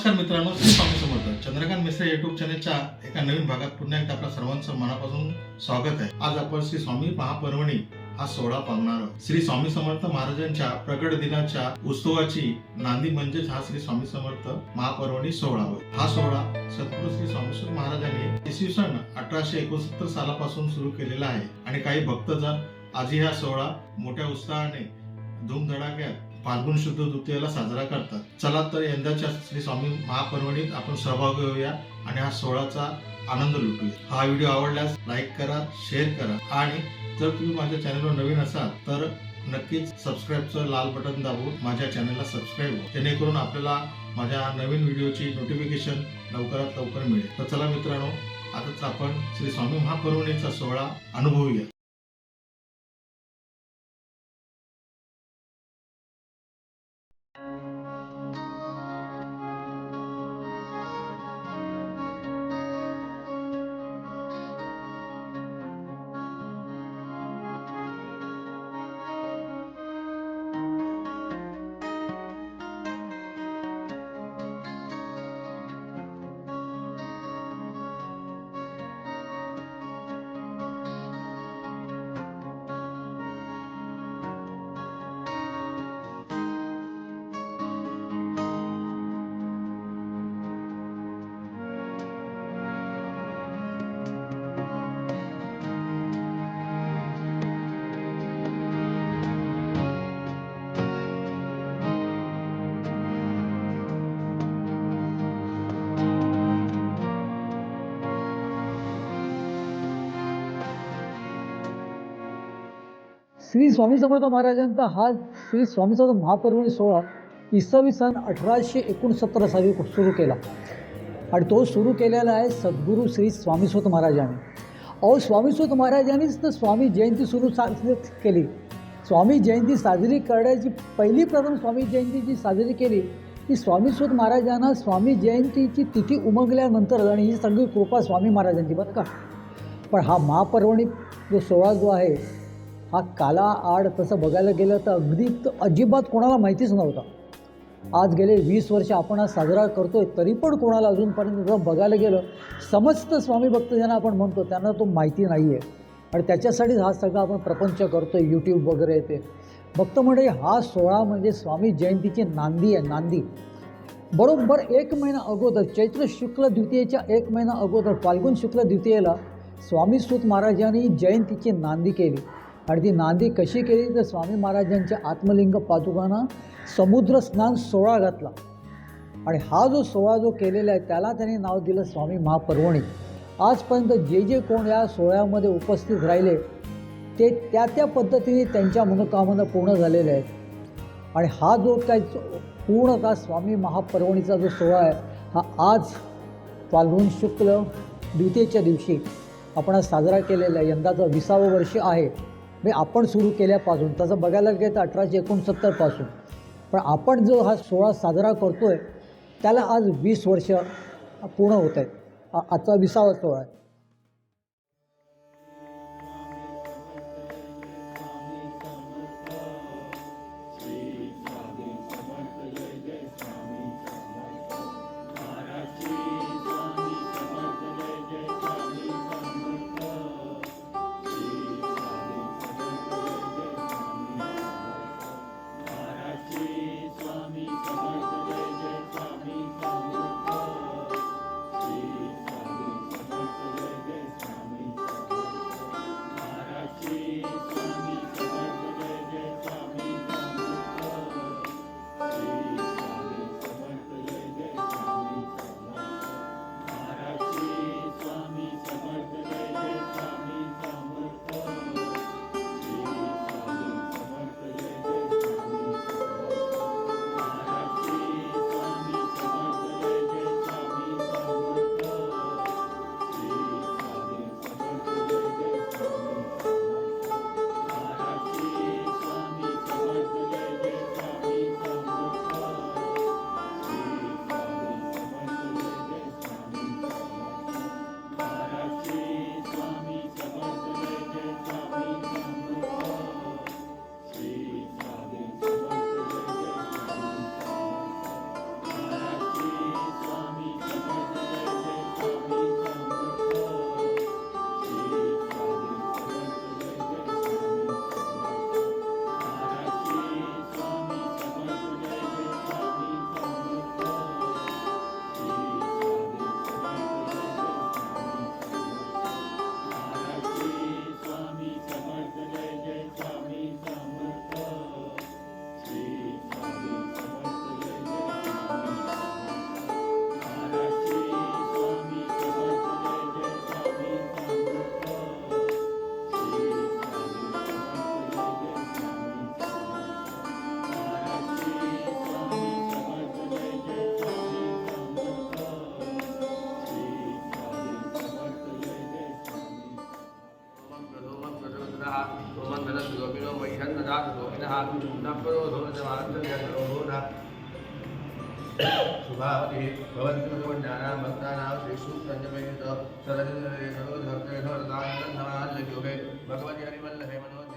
नमस्कार मित्रांनो श्री स्वामी समर्थ. चंद्रकांत मिश्रा युट्यूब चॅनलच्या एका नवीन भागात पुन्हा एकदा आपल्या सर्वांचं मनापासून स्वागत आहे. आज आपण श्री स्वामी महापर्वणी हा सोहळा पाहणार आहोत. श्री स्वामी समर्थ महाराजांच्या प्रगट दिनाच्या उत्सवाची नांदी म्हणजेच हा श्री स्वामी समर्थ महापर्वणी सोहळा होय. हा सोहळा सद्गुरू श्री स्वामी महाराजांनी इसवी सन अठराशे एकोणसत्तर सालापासून सुरू केलेला आहे. आणि काही भक्तजण आजही हा सोहळा मोठ्या उत्साहाने धूमधडाक्यात फाल्गुन शुद्ध द्वितीयेला साजरा करतात. चला तर यंदाच्या श्री स्वामी महापर्वणीत आपण सहभागी होऊया आणि हा सोहळाचा आनंद लुटूया. हा व्हिडिओ आवडल्यास लाईक करा शेअर करा आणि जर तुम्ही माझ्या चॅनलवर नवीन असाल तर नक्कीच सबस्क्राईबचं लाल बटन दाबून माझ्या चॅनलला सबस्क्राईब व्हा. जेणेकरून आपल्याला माझ्या नवीन व्हिडिओची नोटिफिकेशन लवकरात लवकर मिळेल. तर चला मित्रांनो आताच आपण श्री स्वामी महापर्वणीचा सोहळा अनुभवूया. श्री स्वामी समर्थ महाराजांचा हा श्री स्वामी समर्थ महापर्वणी सोहळा इसवी सन अठराशे एकोणसत्तर साली सुरू केला. आणि तो सुरू केलेला आहे सद्गुरू श्री स्वामीस्वत महाराजांनी. अहो स्वामीस्वत महाराजांनीच तर स्वामी जयंती सुरू सा केली. स्वामी जयंती साजरी करण्याची पहिली प्रथम स्वामी जयंती जी साजरी केली ती स्वामीस्वत महाराजांना स्वामी जयंतीची तिथी उमगल्यानंतर आणि ही सगळी कृपा स्वामी महाराजांची बरं का? पण हा महापर्वणी जो सोहळा जो आहे हा काला आड तसं बघायला गेलं तर अगदी अजिबात कोणाला माहितीच नव्हता. आज गेले वीस वर्ष आपण हा साजरा करतोय तरी पण कोणाला अजूनपर्यंत जर बघायला गेलं समस्त स्वामी भक्त ज्यांना आपण म्हणतो त्यांना तो माहिती नाही आहे आणि त्याच्यासाठीच हा सगळा आपण प्रपंच करतो आहे यूट्यूब वगैरे ते. भक्त म्हणजे हा सोहळा म्हणजे स्वामी जयंतीची नांदी आहे नांदी. बरोबर एक महिना अगोदर चैत्र शुक्ल द्वितीयेच्या एक महिना अगोदर फाल्गुन शुक्ल द्वितीयेला स्वामी सूत महाराजांनी जयंतीची नांदी केली. आणि ती नांदी कशी केली तर स्वामी महाराजांच्या आत्मलिंग पादुकांना समुद्र स्नान सोहळा घातला. आणि हा जो सोहळा जो केलेला आहे त्याला त्यांनी नाव दिलं स्वामी महापर्वणी. आजपर्यंत जे जे कोण या सोहळ्यामध्ये उपस्थित राहिले ते त्या त्या पद्धतीने त्यांच्या मनोकामना पूर्ण झालेल्या आहेत. आणि हा जो काय पूर्ण का स्वामी महापर्वणीचा जो सोहळा आहे हा आज फाल्गुन शुक्ल द्वितीयेच्या दिवशी आपण साजरा केलेला आहे विसावं वर्ष आहे. म्हणजे आपण सुरू केल्यापासून तसं बघायला गेलं तर अठराशे एकोणसत्तरपासून पण आपण जो हा सोहळा साजरा करतो आहे त्याला आज वीस वर्ष पूर्ण होत आहेत. आजचा विसावा सोहळा आहे. भगवति हरिवल्लभे मनोज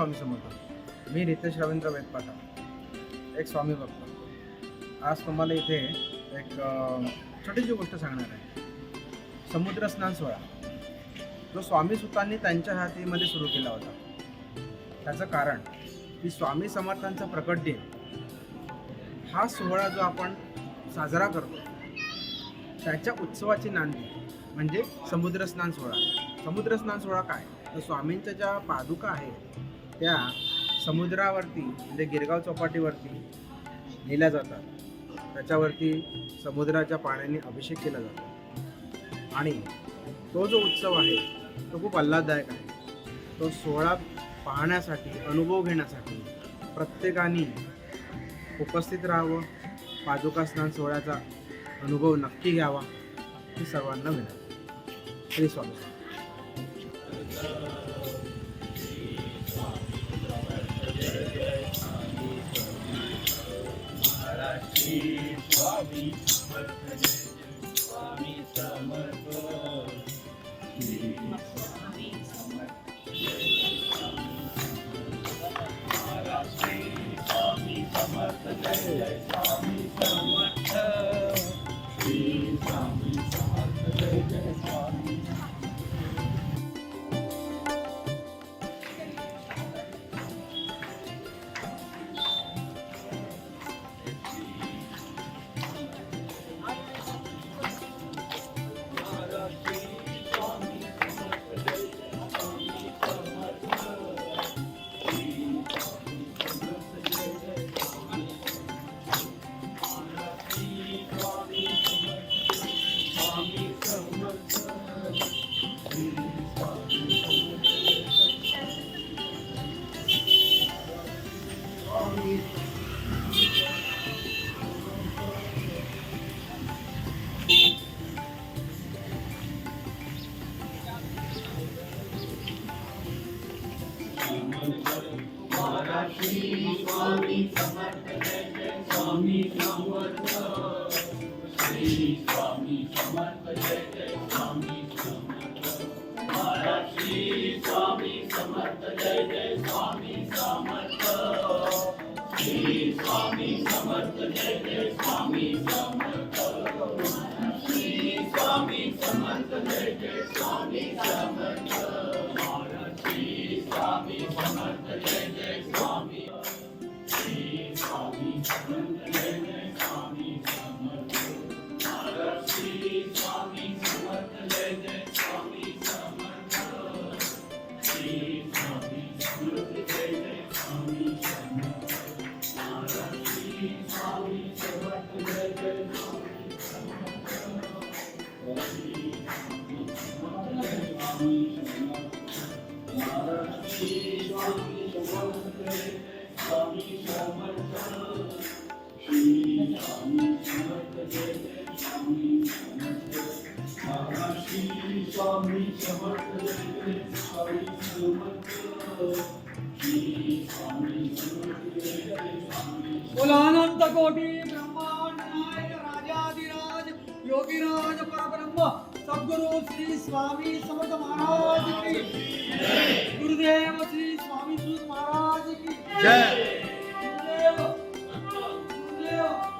स्वामी समर्थ. मी रितेश रवींद्र वेदपाटा एक स्वामी भक्त. आज तुम्हाला इथे एक छोटीशी गोष्ट सांगणार आहे. समुद्र स्नान सोहळा. जो स्वामी सुतांनी त्यांच्या हातीमध्ये सुरू केला होता. त्याचं कारण की स्वामी समर्थांचा प्रकट दिन हा सोहळा जो आपण साजरा करतो त्याच्या उत्सवाची नांदी म्हणजे समुद्र स्नान सोहळा. समुद्र स्नान सोहळा काय? तर स्वामींच्या ज्या पादुका आहेत त्या समुद्रावरती म्हणजे गिरगाव चौपाटीवरती नेल्या जातात. त्याच्यावरती समुद्राच्या पाण्याने अभिषेक केला जातो. आणि तो जो उत्सव आहे तो खूप आल्हाददायक आहे. तो सोहळा पाहण्यासाठी अनुभव घेण्यासाठी प्रत्येकाने उपस्थित राहावं. पादुका स्नान सोहळ्याचा अनुभव नक्की घ्यावा. ही सर्वांना विनंती. Shri Swami You. Swami Samarth Jai Jai Swami Samarth Jai Jai Swami बोलानंत कोटी ब्रह्मांड नायक राजाधिराज योगीराज परब्रह्म सद्गुरु श्री स्वामी समर्थ महाराज की गुरुदेव श्री स्वामी महाराज की जय। गुरुदेव गुरुदेव।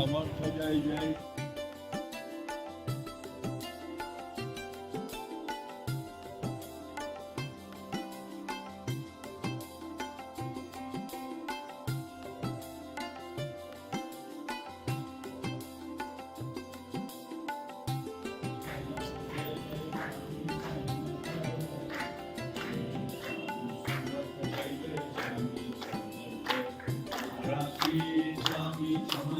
स्वामी समर्थ जय जय Swami Samarth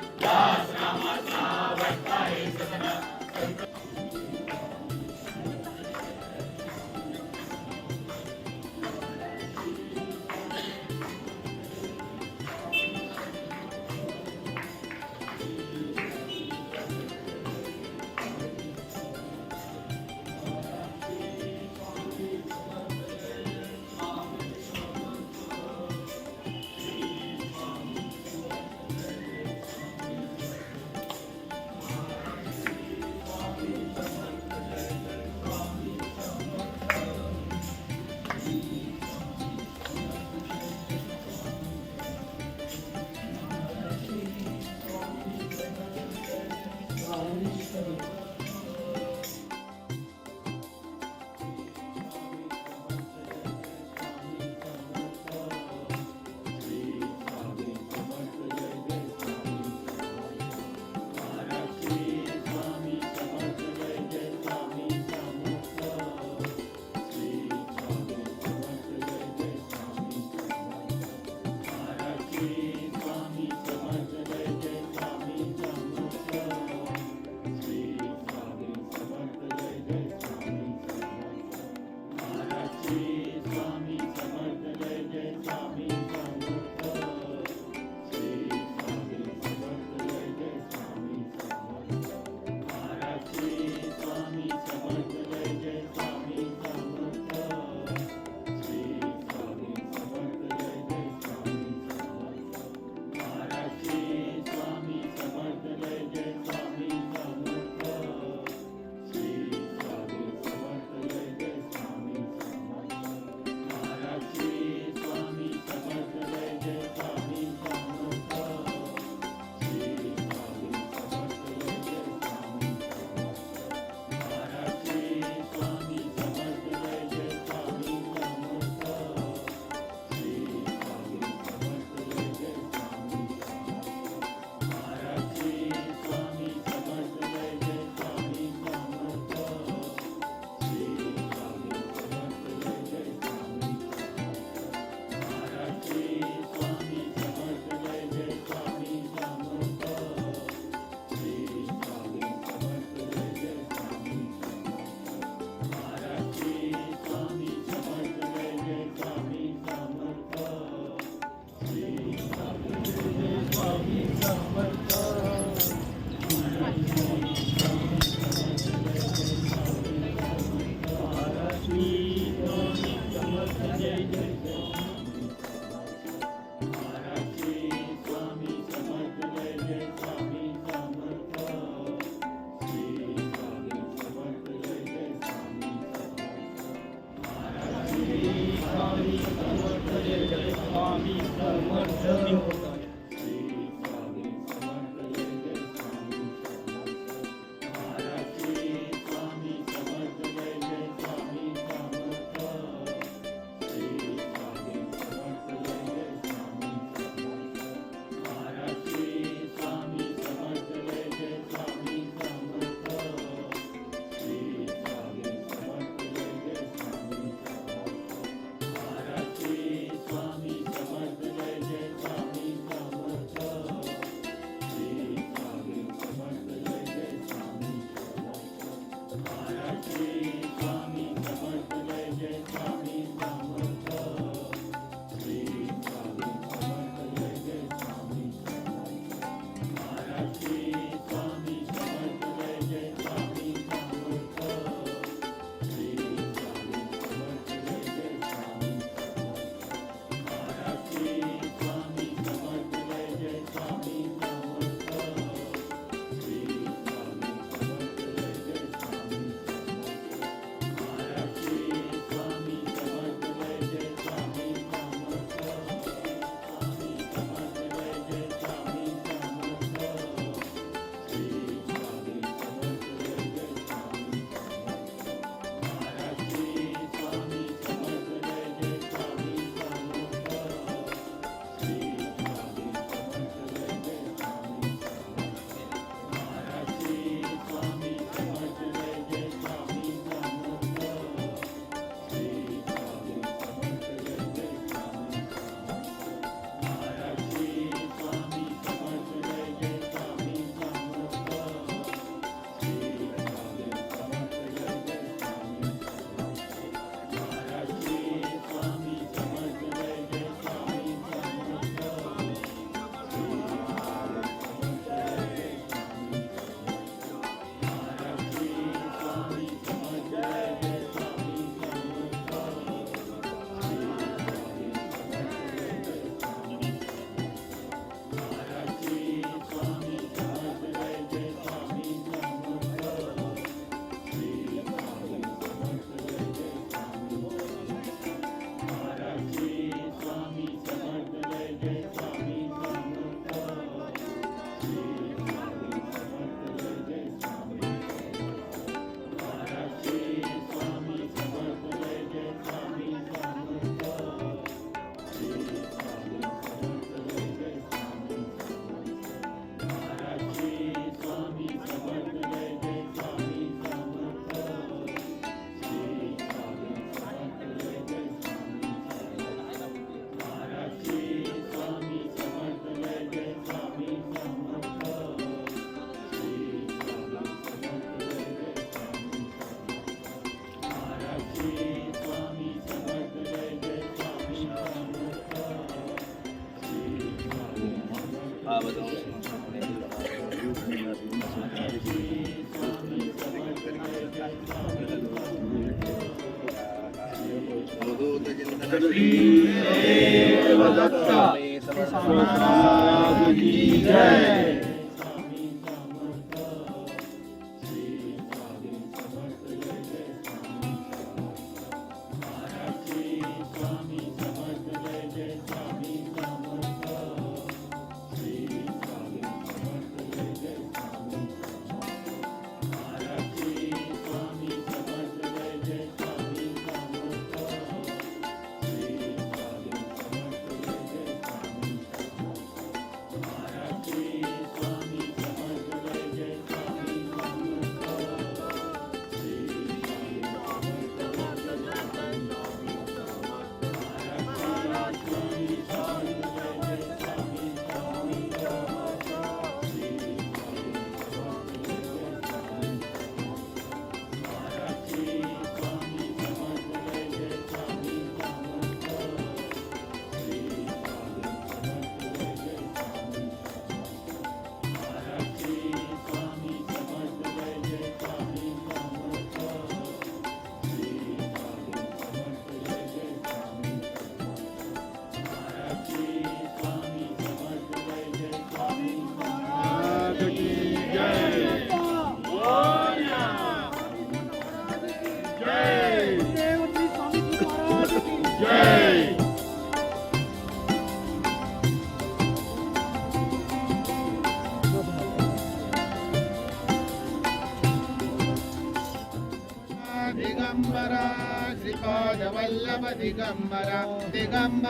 Yes, I'm my name?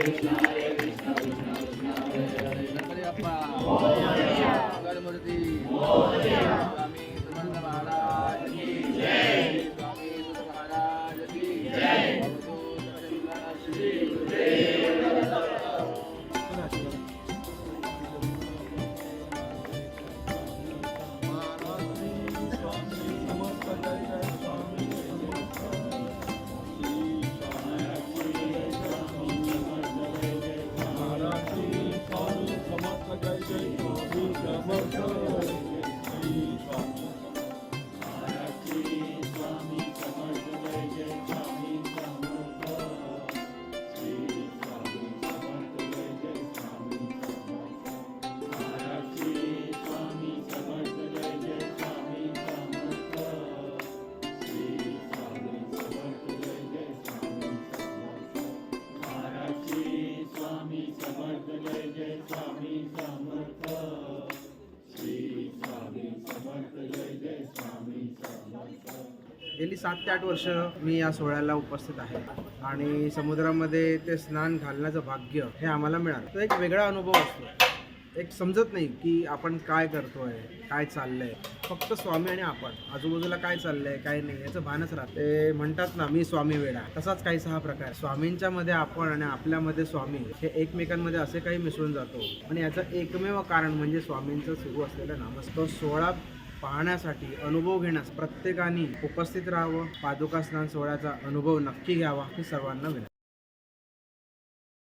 Deus. गेली सात ते आठ वर्ष मी या सोहळ्याला उपस्थित आहे. आणि समुद्रामध्ये ते स्नान घालण्याचं भाग्य हे आम्हाला मिळालं. तो एक वेगळा अनुभव असतो. एक समजत नाही की आपण काय करतोय काय चाललंय. फक्त स्वामी आणि आपण. आजूबाजूला काय चाललंय काय नाही याचं भानच राहतं ते म्हणतात ना मी स्वामी वेडा. तसाच काहीसा हा प्रकार. स्वामींच्या मध्ये आपण आणि आपल्यामध्ये स्वामी हे एकमेकांमध्ये असे काही मिसळून जातो. आणि याचं एकमेव कारण म्हणजे स्वामींचं सुरू असलेलं नामस्कार तो सोहळा पाहण्यासाठी अनुभव घेण्यास प्रत्येकाने उपस्थित राहावं. पादुका स्नान सोहळ्याचा अनुभव नक्की घ्यावा. हे सर्वांना विनंती.